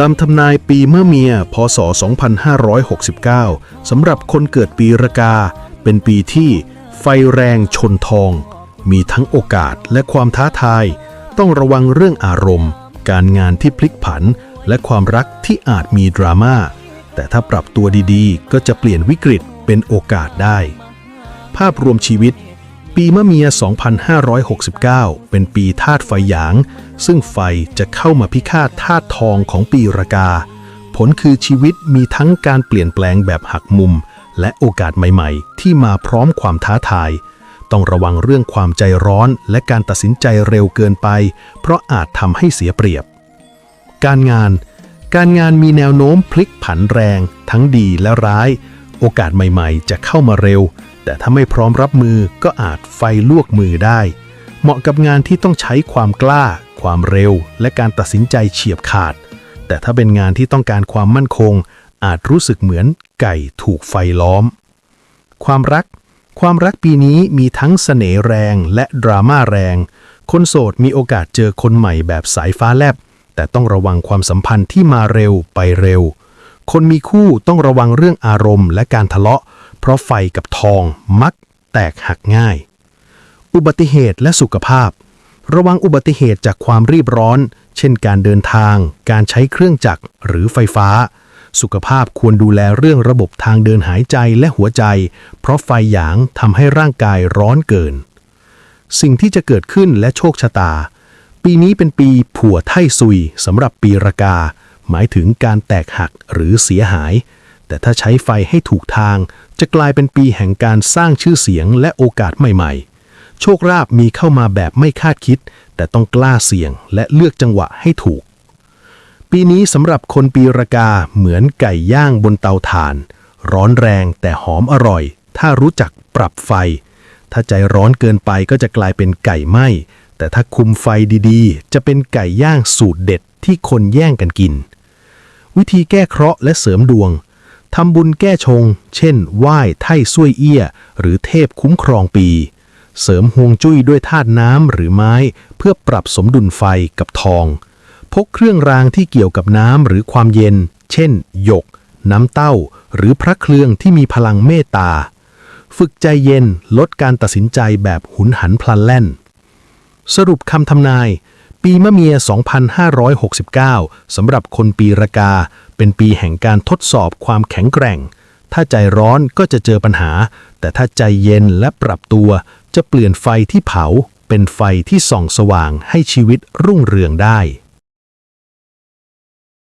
ตามทำนายปีเมื่อเมีย พศ 2569 สำหรับคนเกิดปีรากา เป็นปีที่ไฟแรงชนทอง มีทั้งโอกาสและความท้าทาย ต้องระวังเรื่องอารมณ์ การงานที่พลิกผัน และความรักที่อาจมีดราม่า แต่ถ้าปรับตัวดีๆ ก็จะเปลี่ยนวิกฤตเป็นโอกาสได้ ภาพรวมชีวิต ปีมะเมีย 2569 เป็นปีธาตุไฟหยาง ซึ่งไฟจะเข้ามาพิฆาตธาตุทองของปีรากา ผลคือชีวิตมีทั้งการเปลี่ยนแปลงแบบหักมุม และโอกาสใหม่ๆ ที่มาพร้อมความท้าทาย ต้องระวังเรื่องความใจร้อนและการตัดสินใจเร็วเกินไป เพราะอาจทำให้เสียเปรียบ การงาน การงานมีแนวโน้มพลิกผันแรง ทั้งดีและร้าย โอกาสใหม่ๆ จะเข้ามาเร็ว แต่ถ้าไม่พร้อมรับมือก็อาจไฟลวกมือได้ เหมาะกับงานที่ต้องใช้ความกล้า ความเร็ว และการตัดสินใจเฉียบขาด แต่ถ้าเป็นงานที่ต้องการความมั่นคง อาจรู้สึกเหมือนไก่ถูกไฟล้อม ความรัก ความรักปีนี้มีทั้งเสน่ห์แรงและดราม่าแรง คนโสดมีโอกาสเจอคนใหม่แบบสายฟ้าแลบแต่ต้องระวังความสัมพันธ์ที่มาเร็วไปเร็ว คนมีคู่ต้องระวังเรื่องอารมณ์และการทะเลาะ เพราะไฟกับทองมักแตกหักง่าย อุบัติเหตุและสุขภาพ ระวังอุบัติเหตุจากความรีบร้อน เช่นการเดินทาง การใช้เครื่องจักรหรือไฟฟ้า สุขภาพควรดูแลเรื่องระบบทางเดินหายใจและหัวใจ เพราะไฟหยางทำให้ร่างกายร้อนเกิน สิ่งที่จะเกิดขึ้นและโชคชะตา ปีนี้เป็นปีผัวไท่ซุยสำหรับปีรากา หมายถึงการแตกหักหรือเสียหาย แต่ถ้าใช้ไฟให้ถูกทาง จะกลายเป็นปีแห่งการสร้างชื่อเสียงและโอกาสใหม่ ๆ โชคลาภมีเข้ามาแบบไม่คาดคิด แต่ต้องกล้าเสี่ยงและเลือกจังหวะให้ถูก ปีนี้สำหรับคนปีรากาเหมือนไก่ย่างบนเตาถ่าน ร้อนแรงแต่หอมอร่อย ถ้ารู้จักปรับไฟ ถ้าใจร้อนเกินไปก็จะกลายเป็นไก่ไหมแต่ถ้าคุมไฟดีๆ จะเป็นไก่ย่างสูตรเด็ดที่คนแย่งกันกิน วิธีแก้เคราะห์และเสริมดวงทำบุญแก้ชง เช่น ไหว้ไท่ซุยเอี้ย หรือเทพคุ้มครองปี เสริมฮวงจุ้ยด้วยธาตุน้ำหรือไม้ เพื่อปรับสมดุลไฟกับทอง พกเครื่องรางที่เกี่ยวกับน้ำหรือความเย็น เช่น หยก น้ำเต้า หรือพระเครื่องที่มีพลังเมตตา ฝึกใจเย็นลดการตัดสินใจแบบหุนหันพลันแล่น สรุปคำทำนาย ปีมะเมีย 2569 สำหรับคนปีรากา เป็นปีแห่งการทดสอบความแข็งแกร่ง ถ้าใจร้อนก็จะเจอปัญหา แต่ถ้าใจเย็นและปรับตัว จะเปลี่ยนไฟที่เผา เป็นไฟที่ส่องสว่างให้ชีวิตรุ่งเรืองได้